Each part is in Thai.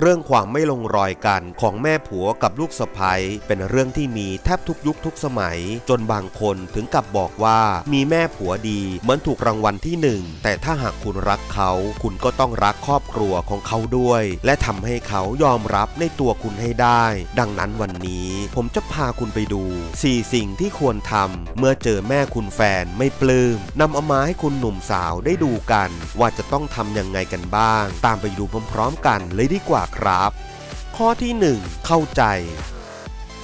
เรื่องความไม่ลงรอยกันของแม่ผัวกับลูกสะใภ้เป็นเรื่องที่มีแทบทุกยุคทุกสมัย จนบางคนถึงกับบอกว่ามีแม่ผัวดีเหมือนถูกรางวัลที่หนึ่งแต่ถ้าหากคุณรักเขา คุณก็ต้องรักครอบครัวของเขาด้วย และทำให้เขายอมรับในตัวคุณให้ได้ ดังนั้นวันนี้ผมจะพาคุณไปดู 4 สิ่งที่ควรทำเมื่อเจอแม่คุณแฟนไม่ปลื้มนำเอามาให้คุณหนุ่มสาวได้ดูกัน ว่าจะต้องทำยังไงกันบ้าง ตามไปดูพร้อมๆกันเลยดีกว่าครับ ข้อที่ 1 เข้าใจ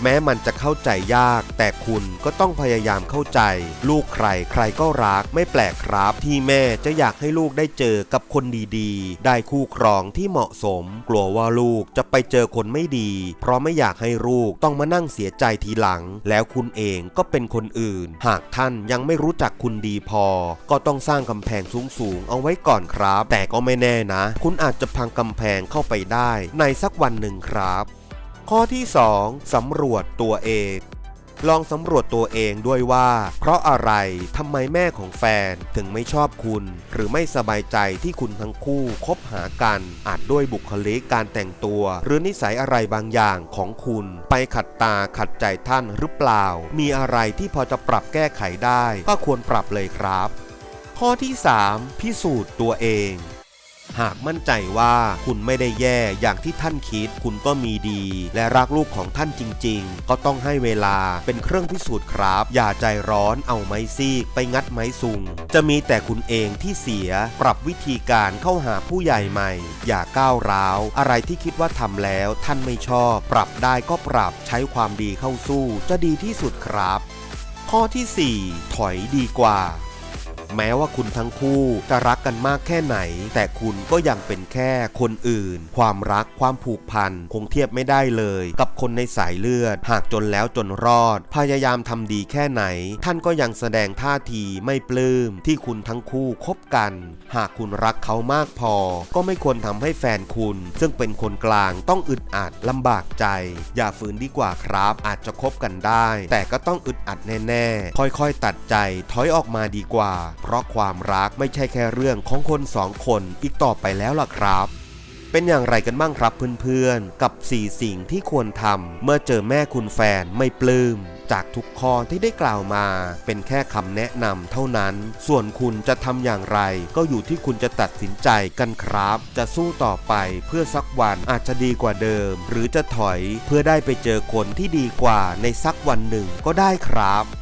แม้มันจะเข้าใจยาก แต่คุณก็ต้องพยายามเข้าใจ ลูกใครใครก็รักไม่แปลกครับ ที่แม่จะอยากให้ลูกได้เจอกับคนดีๆ ได้คู่ครองที่เหมาะสม กลัวว่าลูกจะไปเจอคนไม่ดี เพราะไม่อยากให้ลูกต้องมานั่งเสียใจทีหลัง แล้วคุณเองก็เป็นคนอื่น หากท่านยังไม่รู้จักคุณดีพอ ก็ต้องสร้างกำแพงสูงๆเอาไว้ก่อนครับ แต่ก็ไม่แน่นะ คุณอาจจะพังกำแพงเข้าไปได้ ในสักวันหนึ่งครับ ข้อที่ 2สำรวจตัวเอง ลองสำรวจตัวเองด้วยว่า เพราะอะไรทำไมแม่ของแฟนถึงไม่ชอบคุณ หรือไม่สบายใจที่คุณทั้งคู่คบหากัน อาจด้วยบุคลิกการแต่งตัว หรือนิสัยอะไรบางอย่างของคุณ ไปขัดตาขัดใจท่านหรือเปล่า มีอะไรที่พอจะปรับแก้ไขได้ ก็ควรปรับเลยครับ ข้อที่ 3 พิสูจน์ตัวเอง หากมั่นใจว่าคุณไม่ได้แย่อย่างที่ท่านคิด คุณก็มีดี และรักลูกของท่านจริง ๆ ก็ต้องให้เวลาเป็นเครื่องพิสูจน์ครับ อย่าใจร้อนเอาไม้ซีกไปงัดไม้ซุง จะมีแต่คุณเองที่เสียปรับวิธีการเข้าหาผู้ใหญ่ใหม่ อย่าก้าวร้าว อะไรที่คิดว่าทำแล้วท่านไม่ชอบ ปรับได้ก็ปรับใช้ความดีเข้าสู้ จะดีที่สุดครับ ข้อทีสี่4 ถอยดีกว่า แม้ว่าคุณทั้งคู่จะรักกันมากแค่ไหน แต่คุณก็ยังเป็นแค่คนอื่น ความรักความผูกพันคงเทียบไม่ได้เลย กับคนในสายเลือด หากจนแล้วจนรอด พยายามทำดีแค่ไหน ท่านก็ยังแสดงท่าทีไม่ปลื้มที่คุณทั้งคู่คบกัน หากคุณรักเขามากพอ ก็ไม่ควรทำให้แฟนคุณ ซึ่งเป็นคนกลางต้องอึดอัดลำบากใจ อย่าฝืนดีกว่าครับ อาจจะคบกันได้ แต่ก็ต้องอึดอัดแน่ๆ ค่อยๆ ตัดใจถอยออกมาดีกว่าเพราะความรักไม่ใช่แค่เรื่องของคนสองคนอีกต่อไปแล้วล่ะครับ เป็นอย่างไรกันบ้างครับเพื่อนๆ กับ 4 สิ่งที่ควรทำเมื่อเจอแม่คุณแฟนไม่ปลื้ม จากทุกข้อที่ได้กล่าวมา เป็นแค่คำแนะนำเท่านั้น ส่วนคุณจะทำอย่างไร ก็อยู่ที่คุณจะตัดสินใจกันครับ จะสู้ต่อไปเพื่อสักวันอาจจะดีกว่าเดิม หรือจะถอยเพื่อได้ไปเจอคนที่ดีกว่าในสักวันหนึ่งก็ได้ครับ